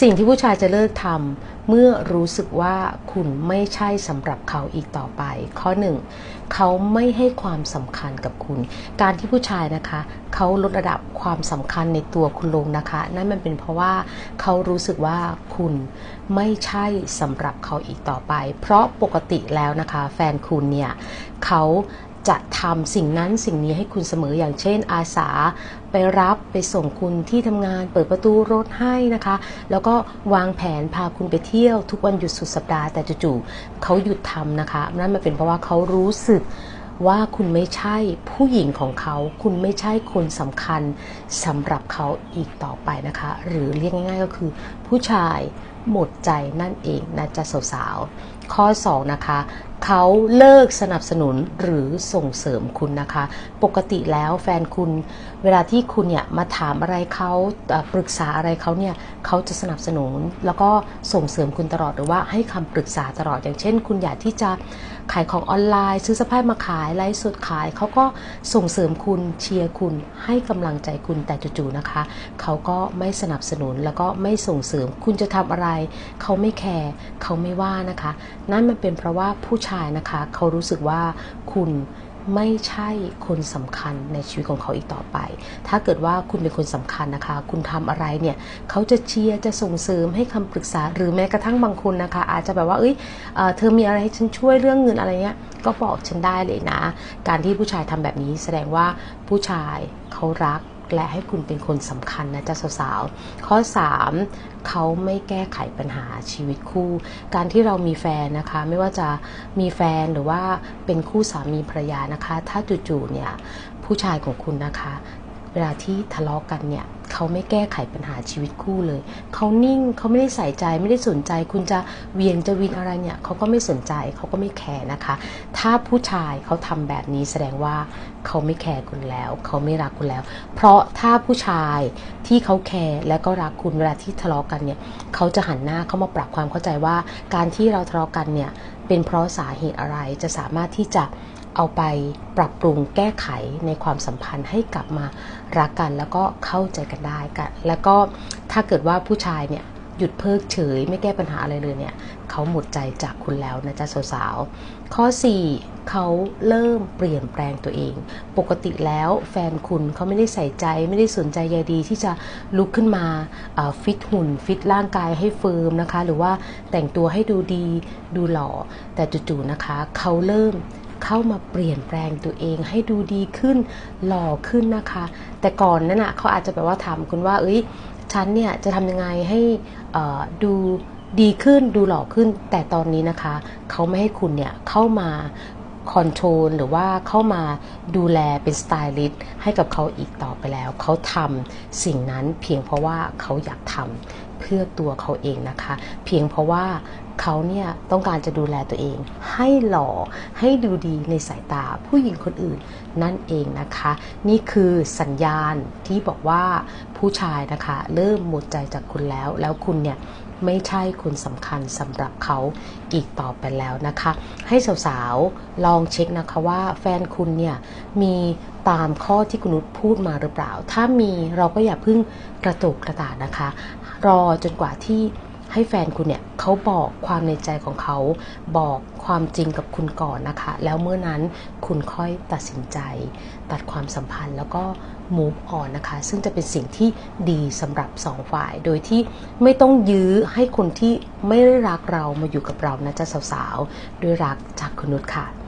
สิ่งที่ผู้ชายจะเลิกทำเมื่อรู้สึกว่าคุณไม่ใช่สำหรับเขาอีกต่อไป ข้อหนึ่งเขาไม่ให้ความสำคัญกับคุณ การที่ผู้ชายนะคะ เขาลดระดับความสำคัญในตัวคุณลงนะคะ นั่นมันเป็นเพราะว่าเขารู้สึกว่าคุณไม่ใช่สำหรับเขาอีกต่อไป เพราะปกติแล้วนะคะ แฟนคุณเนี่ยเขา จะทำสิ่งนั้นสิ่งนี้ให้คุณเสมออย่างเช่น อาสาไปรับไปส่งคุณที่ทำงานเปิดประตูรถให้นะคะ แล้วก็วางแผนพาคุณไปเที่ยวทุกวันหยุดสุดสัปดาห์แต่จู่ๆเขาหยุดทำนะคะนั่นมันเป็นเพราะว่าเขารู้สึกว่าคุณไม่ใช่ผู้หญิงของเขา คุณไม่ใช่คนสำคัญสำหรับเขาอีกต่อไปนะคะ หรือเรียกง่ายๆก็คือ ผู้ชายหมดใจนั่นเองนะจ๊ะสาวๆข้อ 2 นะคะ เขาเลิกสนับสนุนหรือส่งเสริมคุณนะคะ ปกติแล้วแฟนคุณเวลาที่คุณเนี่ยมาถามอะไรเขาปรึกษาอะไรเขาเนี่ยเขาจะสนับสนุน แล้วก็ส่งเสริมคุณตลอดหรือว่าให้คำปรึกษาตลอด อย่างเช่น คุณอยากที่จะขายของออนไลน์ ซื้อเสื้อผ้ามาขายไลฟ์สดขายเขาก็ส่งเสริมคุณเชียร์คุณให้กำลังใจคุณแต่จู่ๆนะคะ เขาก็ไม่สนับสนุนแล้วก็ไม่ส่งเสริมคุณจะทำอะไร เขาไม่แคร์เขาไม่ว่านะคะ นั่นมันเป็นเพราะว่าผู้ชายนะคะ เขารู้สึกว่าคุณไม่ใช่คนสำคัญในชีวิตของเขาอีกต่อไป ถ้าเกิดว่าคุณเป็นคนสำคัญนะคะ คุณทำอะไรเนี่ย เขาจะเชียร์ จะส่งเสริมให้คำปรึกษา หรือแม้กระทั่งบางคนนะคะ อาจจะแบบว่า เอ้ยเเธอมีอะไรให้ฉันช่วยเรื่องเงินอะไรเงี้ย ก็บอกฉันได้เลยนะ การที่ผู้ชายทำแบบนี้แสดงว่าผู้ชายเขารัก และให้คุณเป็นคนสำคัญนะจ๊ะสาวๆ ข้อ 3 เขาไม่แก้ไขปัญหาชีวิตคู่ การที่เรามีแฟนนะคะ ไม่ว่าจะมีแฟนหรือว่าเป็นคู่สามีภรรยานะคะ ถ้าจู่ๆเนี่ยผู้ชายของคุณนะคะ เวลาที่ทะเลาะกันเนี่ยเขาไม่แก้ไขปัญหาชีวิตคู่เลย เขานิ่งเขาไม่ได้ใส่ใจไม่ได้สนใจ คุณจะเวียงจะวินอะไรเนี่ยเขาก็ไม่สนใจเขาก็ไม่แคร์นะคะ ถ้าผู้ชายเขาทำแบบนี้แสดงว่าเขาไม่แคร์คุณแล้ว เขาไม่รักคุณแล้ว เพราะถ้าผู้ชายที่เขาแคร์และก็รักคุณเวลาที่ทะเลาะกันเนี่ยเขาจะหันหน้าเข้ามาปรับความเข้าใจว่า การที่เราทะเลาะกันเนี่ยเป็นเพราะสาเหตุอะไรจะสามารถที่จะ เอาไปปรับปรุงแก้ไขในความสัมพันธ์ให้กลับมารักกันแล้วก็เข้าใจกันได้กัน แล้วก็ถ้าเกิดว่าผู้ชายเนี่ยหยุดเพิกเฉย ไม่แก้ปัญหาอะไรเลยเนี่ยเขาหมดใจจากคุณแล้วนะจ๊ะสาวๆข้อ 4 เขาเริ่มเปลี่ยนแปลงตัวเอง ปกติแล้วแฟนคุณเขาไม่ได้ใส่ใจ ไม่ได้สนใจใยดีที่จะลุกขึ้นมาฟิตหุ่น ฟิตร่างกายให้เฟิร์มนะคะ หรือว่าแต่งตัวให้ดูดีดูหล่อแต่จู่ๆนะคะ เขาเริ่ม เข้ามาเปลี่ยนแปลงตัวเองให้ดูดีขึ้นหล่อขึ้นนะคะ แต่ก่อนนั้นน่ะเขาอาจจะแบบว่าถามคุณว่า เอ้ยฉันเนี่ยจะทำยังไงให้อ่อดูดีขึ้นดูหล่อขึ้น แต่ตอนนี้นะคะ เขาไม่ให้คุณเนี่ยเข้ามาคอนโทรลหรือว่าเข้ามาดูแลเป็นสไตลิสต์ให้กับเขาอีกต่อไปแล้ว เขาทำสิ่งนั้นเพียงเพราะว่าเขาอยากทำ พื่อตัวเขาเองนะคะ เพียงเพราะว่าเขาเนี่ยต้องการจะดูแลตัวเอง ให้หล่อให้ดูดีในสายตาผู้หญิงคนอื่นนั่นเองนะคะ นี่คือสัญญาณที่บอกว่าผู้ชายนะคะ เริ่มหมดใจจากคุณแล้ว แล้วคุณเนี่ยไม่ใช่คนสำคัญสำหรับเขาอีกต่อไปแล้วนะคะ ให้สาวๆลองเช็คนะคะว่าแฟนคุณเนี่ยมีตามข้อที่คุณนุชพูดมาหรือเปล่า ถ้ามีเราก็อย่าเพิ่งกระตุกกระตานะคะ รอจนกว่าที่ให้แฟนคุณเนี่ยเขาบอกความในใจของเขาบอกความจริงกับคุณก่อนนะคะ แล้วเมื่อนั้นคุณค่อยตัดสินใจ ตัดความสัมพันธ์แล้วก็ move on นะคะ ซึ่งจะเป็นสิ่งที่ดีสำหรับสองฝ่าย โดยที่ไม่ต้องยื้อให้คนที่ไม่ได้รักเรามาอยู่กับเรานะจ๊ะสาวๆ ด้วยรักจากคุณนุชค่ะ